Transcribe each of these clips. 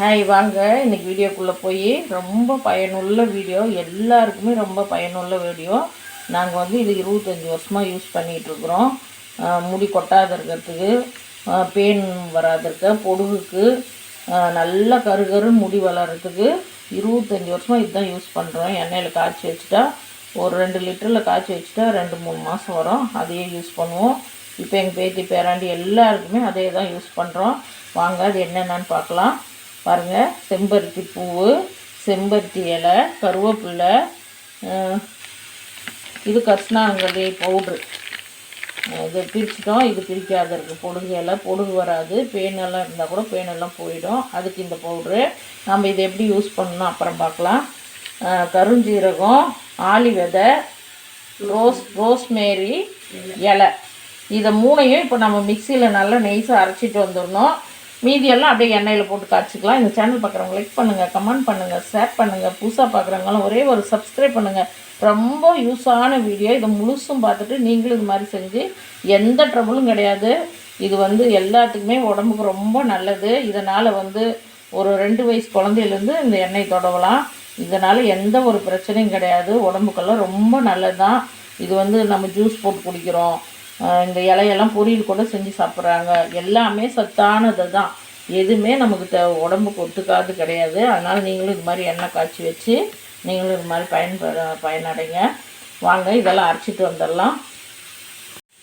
Hi வாங்க. இன்னைக்கு வீடியோக்குள்ளே போய் ரொம்ப பயனுள்ள வீடியோ. எல்லாருக்குமே ரொம்ப பயனுள்ள வீடியோ. நாங்கள் வந்து இது இருபத்தஞ்சி வருஷமாக யூஸ் பண்ணிகிட்ருக்குறோம் முடி கொட்டாத இருக்கிறதுக்கு பேன் வராத இருக்க பொடுகுக்கு நல்லா கருகரு முடி வளர்கிறதுக்கு இருபத்தஞ்சி வருஷமாக இதுதான் யூஸ் பண்ணுறோம் எண்ணெயில் காய்ச்சி வச்சுட்டா ஒரு ரெண்டு லிட்டரில் காய்ச்சி வச்சுட்டா ரெண்டு மூணு மாதம் வரும். அதையே யூஸ் பண்ணுவோம். இப்போ எங்கள் பேத்தி பேராண்டி எல்லாருக்குமே அதே தான் யூஸ் பண்ணுறோம் வாங்க அது என்னென்னு பார்க்கலாம். பாருங்கள் செம்பருத்தி பூவு செம்பருத்தி இலை கருவேப்பில்லை இது கஷ்ணாங்கல்லி பவுட்ரு இது பிரிச்சிட்டோம். இது பிரிக்காத இருக்குது பொடுகு இலை பொடுகு வராது. பேனெல்லாம் இருந்தால் கூட பேனெல்லாம் போயிடும். அதுக்கு இந்த பவுட்ரு நம்ம இதை எப்படி யூஸ் பண்ணணும் அப்புறம் பார்க்கலாம். கருஞ்சீரகம் ஆலி விதை ரோஸ் ரோஸ்மேரி இலை. இதை மூணையும் இப்போ நம்ம மிக்சியில் நல்லா நெய்ஸாக அரைச்சிட்டு வந்துடணும். மீதியெல்லாம் அப்படியே எண்ணெயில் போட்டு காய்ச்சிக்கலாம். இந்த சேனல் பார்க்குறவங்க லைக் பண்ணுங்கள் கமெண்ட் பண்ணுங்கள் ஷேர் பண்ணுங்கள் புதுசாக பார்க்குறவங்களாம் ஒரே ஒரு சப்ஸ்கிரைப் பண்ணுங்கள் ரொம்ப யூஸான வீடியோ இதை முழுசும் பார்த்துட்டு நீங்களும் இது மாதிரி செஞ்சு எந்த ட்ரபுளும் கிடையாது. இது வந்து எல்லாத்துக்குமே உடம்புக்கு ரொம்ப நல்லது. இதனால் வந்து ஒரு ரெண்டு வயசு குழந்தையிலேருந்து இந்த எண்ணெய் தொடவலாம். இதனால் எந்த ஒரு பிரச்சனையும் கிடையாது. உடம்புக்கெல்லாம் ரொம்ப நல்லது தான் இது வந்து நம்ம ஜூஸ் போட்டு குடிக்கிறோம். இந்த இலையெல்லாம் பொரியல் கூட செஞ்சு சாப்பிட்றாங்க. எல்லாமே சத்தானது தான். எதுவுமே நமக்கு த உடம்புக்கு ஒத்துக்காது கிடையாது. அதனால் நீங்களும் இது மாதிரி எண்ணெய் காய்ச்சி வச்சு நீங்களும் இது மாதிரி பயன்பெற பயனடைங்க. வாங்க இதெல்லாம் அரைச்சிட்டு வந்துடலாம்.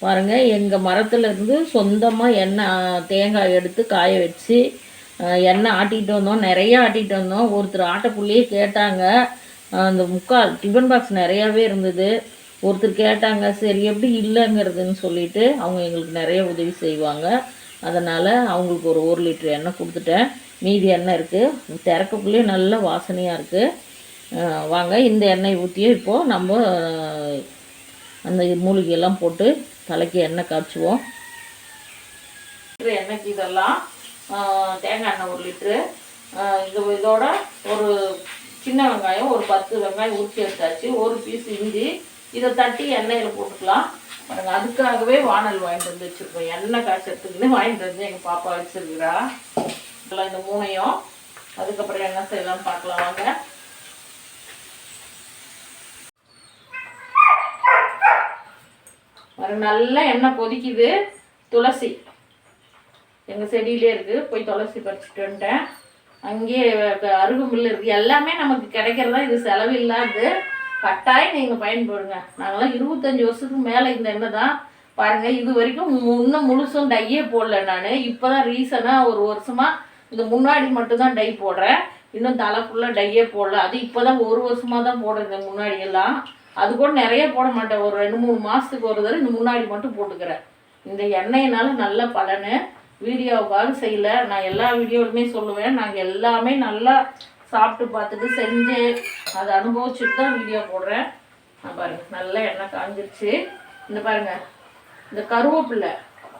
பாருங்கள் எங்கள் மரத்துலேருந்து சொந்தமாக எண்ணெய் தேங்காய் எடுத்து காய வச்சு எண்ணெய் ஆட்டிகிட்டு வந்தோம். நிறையா ஆட்டிகிட்டு வந்தோம். ஒருத்தர் ஆட்டக்குள்ளேயே கேட்டாங்க. அந்த முக்கால் டிஃபன் பாக்ஸ் நிறையாவே இருந்தது. ஒருத்தர் கேட்டாங்க சரி எப்படி இல்லைங்கிறதுன்னு சொல்லிட்டு அவங்க எங்களுக்கு நிறைய உதவி செய்வாங்க. அதனால் அவங்களுக்கு ஒரு ஒரு லிட்டர் எண்ணெய் கொடுத்துட்டேன். மீதி எண்ணெய் இருக்குது திறக்கக்குள்ளேயே நல்ல வாசனையாக இருக்குது வாங்க இந்த எண்ணெய் ஊற்றியே இப்போது நம்ம அந்த மூலிகையெல்லாம் போட்டு தலைக்கு எண்ணெய் காய்ச்சுவோம். லிட்ரு எண்ணெய்க்கு இதெல்லாம் தேங்காய் எண்ணெய் ஒரு லிட்ரு இது இதோட ஒரு சின்ன வெங்காயம் ஒரு பத்து வெங்காயம் ஊற்றி எடுத்தாச்சு. ஒரு பீஸ் இஞ்சி இதை தட்டி எண்ணெயில் போட்டுக்கலாம். பாருங்க அதுக்காகவே வானல் வாங்கிட்டு வந்து வச்சுருக்கோம். எண்ணெய் காய்ச்சறதுக்குன்னு வாங்கிட்டு வந்து எங்கள் பாப்பா வச்சுருக்குறா. இதெல்லாம் இந்த மூணையும் அதுக்கப்புறம் என்ன செய்யலாம் பார்க்கலாம். வாங்க. பாருங்க, நல்லா எண்ணெய் கொதிக்குது. துளசி. எங்கள் செடியிலே இருக்குது போய் துளசி பறிச்சுட்டு வந்துட்டேன். அங்கேயே க- இருக்குது எல்லாமே நமக்கு கிடைக்கிறதா இது செலவில்லாது. கட்டாயம் நீங்கள் பயன்படுங்க. நாங்களாம் இருபத்தஞ்சி வருஷத்துக்கு மேலே இந்த எண்ணெய் தான் பாருங்கள் இது வரைக்கும் இன்னும் முழுசும் டையே போடல நான். இப்போ தான் ரீசனாக ஒரு வருஷமாக இந்த முன்னாடி மட்டும்தான் டை போடுறேன். இன்னும் தலை ஃபுல்லாக டையே போடல. அது இப்போ தான் ஒரு வருஷமாக தான் போடுறேன் இந்த அது கூட நிறைய போட மாட்டேன். ஒரு ரெண்டு மூணு மாதத்துக்கு ஒரு தடவை இந்த முன்னாடி மட்டும் போட்டுக்கிறேன். இந்த எண்ணெயினால நல்ல பலனு. வீடியோவுக்காக செய்யல. நான் எல்லா வீடியோவுமே சொல்லுவேன். நாங்கள் எல்லாமே நல்லா சாப்பிட்டு பார்த்துட்டு செஞ்சு அதை அனுபவிச்சுட்டு தான் வீடியோ போடுறேன். நான் பாருங்க நல்லா எண்ணெய் காஞ்சிருச்சு. இந்த பாருங்க இந்த கருவேப்பிலை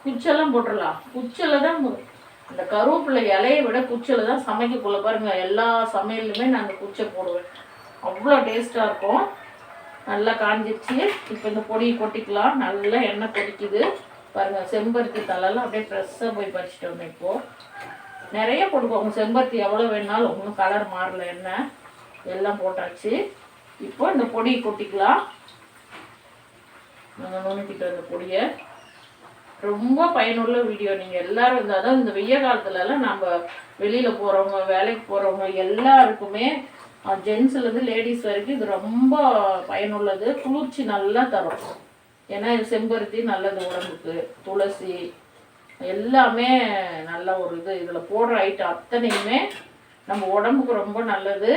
குச்செல்லாம் போட்டுடலாம் குச்சில் தான் மு- இந்த கருவேப்பிலை இலையை விட குச்சில் தான் சமைக்கக்குள்ள பாருங்க எல்லா சமையலுமே நான் அந்த குச்சை போடுவேன். அவ்வளோ டேஸ்ட்டாக இருக்கும். நல்லா காஞ்சிருச்சு. இப்போ இந்த பொடியை கொட்டிக்கலாம். நல்லா எண்ணெய் கொதிக்குது. பாருங்க செம்பருத்தி தலைலாம் அப்படியே ஃப்ரெஷ்ஷாக போய் பறிச்சுட்டு வந்தேன் இப்போது நிறைய போட்டுக்கோங்க செம்பருத்தி எவ்வளோ வேணாலும் ஒன்றும் கலர் மாறல என்ன எல்லாம் போட்டாச்சு. இப்போ இந்த பொடி கொட்டிக்கலாம். நாங்கள் நுணுக்கிட்டு வந்த பொடியை. ரொம்ப பயனுள்ள வீடியோ. நீங்கள் எல்லாரும் இந்த அதாவது இந்த வெய்ய காலத்துலலாம் நம்ம வெளியில் போகிறவங்க வேலைக்கு போகிறவங்க எல்லாருக்குமே ஜென்ஸ்லேருந்து லேடிஸ் வரைக்கும் இது ரொம்ப பயனுள்ளது. குளிர்ச்சி நல்லா தரும். ஏன்னா இது செம்பருத்தி நல்லது உடம்புக்கு. துளசி எல்லாமே நல்ல ஒரு இது. இதில் போடுற ஐட்டம் அத்தனையுமே நம்ம உடம்புக்கு ரொம்ப நல்லது.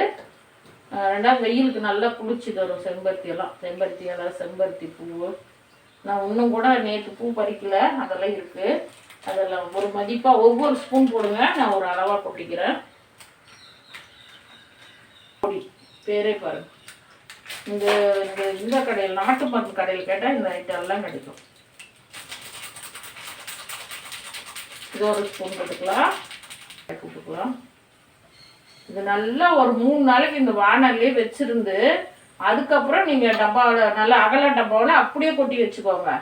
ரெண்டாவது வெயிலுக்கு நல்லா குளிச்சு தரும் செம்பருத்தி எல்லாம் செம்பருத்தி இலை செம்பருத்தி பூ. நான் இன்னும் கூட நேற்று பூ பறிக்கல. அதெல்லாம் இருக்குது அதெல்லாம் ஒரு மதிப்பாக ஒவ்வொரு ஸ்பூன் போடுங்க. நான் ஒரு அளவாக கொட்டிக்கிறேன். பொடி. பேரே பாருங்கள் இந்த இந்த இந்த கடையில் நாட்டு மருந்து கடையில் கேட்டால் இந்த ஐட்டம் எல்லாம் கிடைக்கும். இது ஒரு ஸ்பூன் போட்டுக்கலாம் போட்டுக்கலாம் இது நல்லா ஒரு மூணு நாளைக்கு இந்த வானல்லே வச்சுருந்து அதுக்கப்புறம் நீங்கள் டப்பாவில் நல்லா அகல டப்பாவில் அப்படியே கொட்டி வச்சுக்கோங்க.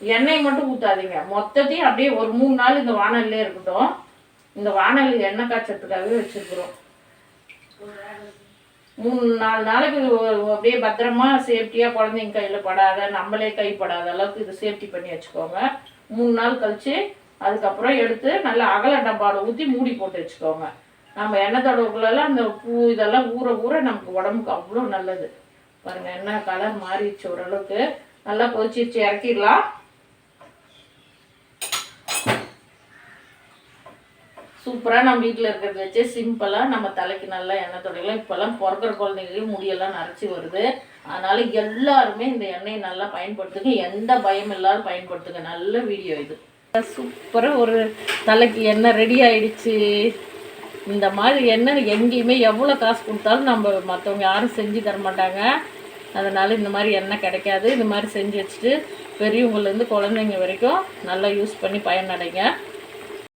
எண்ணெய் மட்டும் ஊற்றாதீங்க மொத்தத்தையும் அப்படியே ஒரு மூணு நாள் இந்த வானல்லே இருக்கட்டும். இந்த வானல் எண்ணெய் காய்ச்சறதுக்காகவே வச்சுருக்குறோம். மூணு நாலு நாளைக்கு அப்படியே பத்திரமா சேஃப்டியாக குழந்தைங்க கையில் படாத நம்மளே கைப்படாத அளவுக்கு இது சேஃப்டி பண்ணி வச்சுக்கோங்க. மூணு நாள் கழித்து அதுக்கப்புறம் எடுத்து நல்லா அகல டப்பாவில் ஊற்றி மூடி போட்டு வச்சுக்கோங்க. நம்ம எண்ணெய் தடவுக்குள்ளெல்லாம் அந்த பூ இதெல்லாம் ஊற ஊற நமக்கு உடம்புக்கு அவ்வளோ நல்லது. பாருங்கள் என்ன கலர் மாறிடுச்சு ஓரளவுக்கு. நல்லா கொதிச்சிருச்சு இறக்கிடலாம். சூப்பராக நம்ம வீட்டில் இருக்கிறத வச்சு சிம்பிளாக நம்ம தலைக்கு நல்லா எண்ணெய் தொடக்கலாம் இப்போல்லாம் பிறக்கிற குழந்தைங்களையும் முடியெல்லாம் நரைச்சி வருது. அதனால எல்லாருமே இந்த எண்ணெயை நல்லா பயன்படுத்துங்க. எந்த பயம் இல்லாத பயன்படுத்துங்க. நல்ல வீடியோ இது. சூப்பராக ஒரு தலைக்கு எண்ணெய் ரெடி ஆயிடுச்சு. இந்த மாதிரி எண்ணெய் எங்கேயுமே எவ்வளோ காசு கொடுத்தாலும் நம்ம மற்றவங்க யாரும் செஞ்சு தர மாட்டாங்க. அதனால் இந்த மாதிரி எண்ணெய் கிடைக்காது. இந்த மாதிரி செஞ்சு வச்சுட்டு பெரியவங்கலேருந்து குழந்தைங்க வரைக்கும் நல்லா யூஸ் பண்ணி பயனடைங்க.